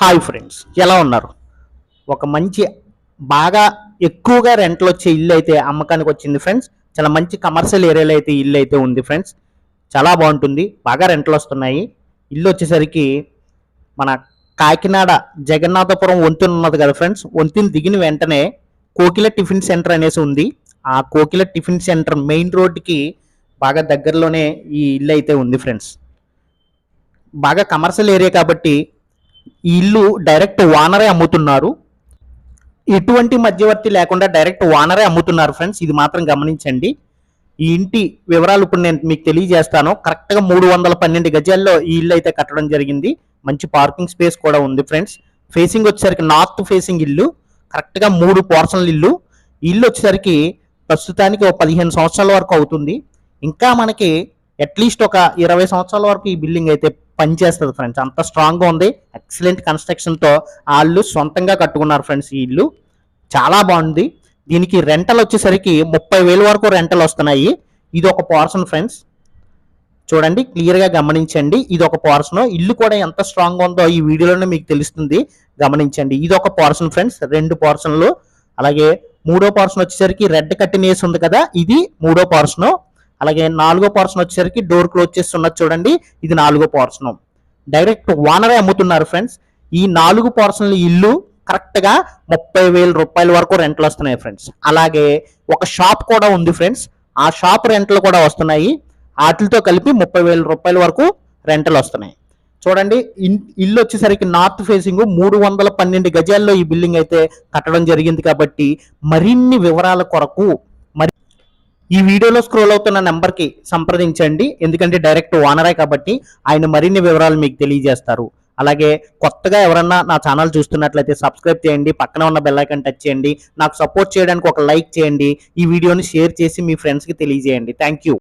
Hi friends ఎలా ఉన్నారు? ఒక మంచి బాగా ఎక్కువగా రెంట్లు వచ్చే ఇల్లు అయితే అమ్మకానికి వచ్చింది ఫ్రెండ్స్. చాలా మంచి కమర్షియల్ ఏరియాలో అయితే ఇల్లు అయితే ఉంది ఫ్రెండ్స్. చాలా బాగుంటుంది బాగా రెంట్లు వస్తున్నాయి ఇల్లు వచ్చేసరికి మన కాకినాడ జగన్నాథపురం వంతెన ఉన్నది కదా ఫ్రెండ్స్. వంతెన దిగిన వెంటనే కోకిల టిఫిన్ సెంటర్ అనేసి ఉంది. ఆ కోకిల టిఫిన్ సెంటర్ మెయిన్ రోడ్డుకి బాగా దగ్గరలోనే ఈ ఇల్లు అయితే ఉంది ఫ్రెండ్స్. బాగా కమర్షియల్ ఏరియా కాబట్టి ఈ ఇల్లు డైరెక్ట్ వానరే అమ్ముతున్నారు. ఎటువంటి మధ్యవర్తి లేకుండా డైరెక్ట్ వానరే అమ్ముతున్నారు ఫ్రెండ్స్ ఇది మాత్రం గమనించండి. ఈ ఇంటి వివరాలు ఇప్పుడు నేను మీకు తెలియజేస్తాను. కరెక్ట్గా మూడు వందల పన్నెండు గజాల్లో ఈ ఇల్లు అయితే కట్టడం జరిగింది. మంచి పార్కింగ్ స్పేస్ కూడా ఉంది ఫ్రెండ్స్ ఫేసింగ్ వచ్చేసరికి నార్త్ ఫేసింగ్ ఇల్లు. కరెక్ట్గా మూడు పోర్షన్ల ఇల్లు. ఇల్లు వచ్చేసరికి ప్రస్తుతానికి ఒక పదిహేను సంవత్సరాల వరకు అవుతుంది. ఇంకా మనకి అట్లీస్ట్ ఒక ఇరవై సంవత్సరాల వరకు ఈ బిల్డింగ్ అయితే పనిచేస్తుంది ఫ్రెండ్స్. అంత స్ట్రాంగ్గా ఉంది. ఎక్సలెంట్ కన్స్ట్రక్షన్తో వాళ్ళు సొంతంగా కట్టుకున్నారు ఫ్రెండ్స్ ఈ ఇల్లు. చాలా బాగుంది. దీనికి రెంటల్ వచ్చేసరికి ముప్పై వేల వరకు రెంటలు వస్తున్నాయి. ఇది ఒక పోర్షన్ ఫ్రెండ్స్. చూడండి క్లియర్గా గమనించండి. ఇది ఒక పోర్షన్ ఇల్లు కూడా ఎంత స్ట్రాంగ్ ఉందో ఈ వీడియోలోనే మీకు తెలుస్తుంది. గమనించండి. ఇది ఒక పోర్షన్ ఫ్రెండ్స్. రెండు పోర్షన్లు అలాగే మూడో పోర్షన్ వచ్చేసరికి రెడ్ కట్టిన వేసి ఉంది కదా ఇది మూడో పోర్షన్ అలాగే నాలుగో పోర్షన్ వచ్చేసరికి డోర్ క్లోజ్ చేసి ఉన్నది చూడండి. ఇది నాలుగో పోర్షన్ డైరెక్ట్ వానరే అమ్ముతున్నారు ఫ్రెండ్స్ ఈ నాలుగు పోర్షన్ల ఇల్లు కరెక్ట్గా ముప్పై వేల రూపాయల వరకు రెంట్లు వస్తున్నాయి ఫ్రెండ్స్ అలాగే ఒక షాప్ కూడా ఉంది ఫ్రెండ్స్ ఆ షాప్ రెంట్లు కూడా వస్తున్నాయి. వాటితో కలిపి ముప్పై వేల రూపాయల వరకు రెంటలు వస్తున్నాయి. చూడండి ఇల్లు వచ్చేసరికి నార్త్ ఫేసింగ్ మూడు వందల పన్నెండు గజాల్లో ఈ బిల్డింగ్ అయితే కట్టడం జరిగింది కాబట్టి మరిన్ని వివరాల కొరకు ఈ వీడియోలో స్క్రోల్ అవుతున్న నెంబర్కి సంప్రదించండి. ఎందుకంటే డైరెక్ట్ ఓనరే కాబట్టి ఆయన మరిన్ని వివరాలు మీకు తెలియజేస్తారు. అలాగే కొత్తగా ఎవరన్నా నా ఛానల్ చూస్తున్నట్లయితే సబ్స్క్రైబ్ చేయండి. పక్కన ఉన్న బెల్లైకన్ టచ్ చేయండి. నాకు సపోర్ట్ చేయడానికి ఒక లైక్ చేయండి. ఈ వీడియోని షేర్ చేసి మీ ఫ్రెండ్స్కి తెలియజేయండి. Thank you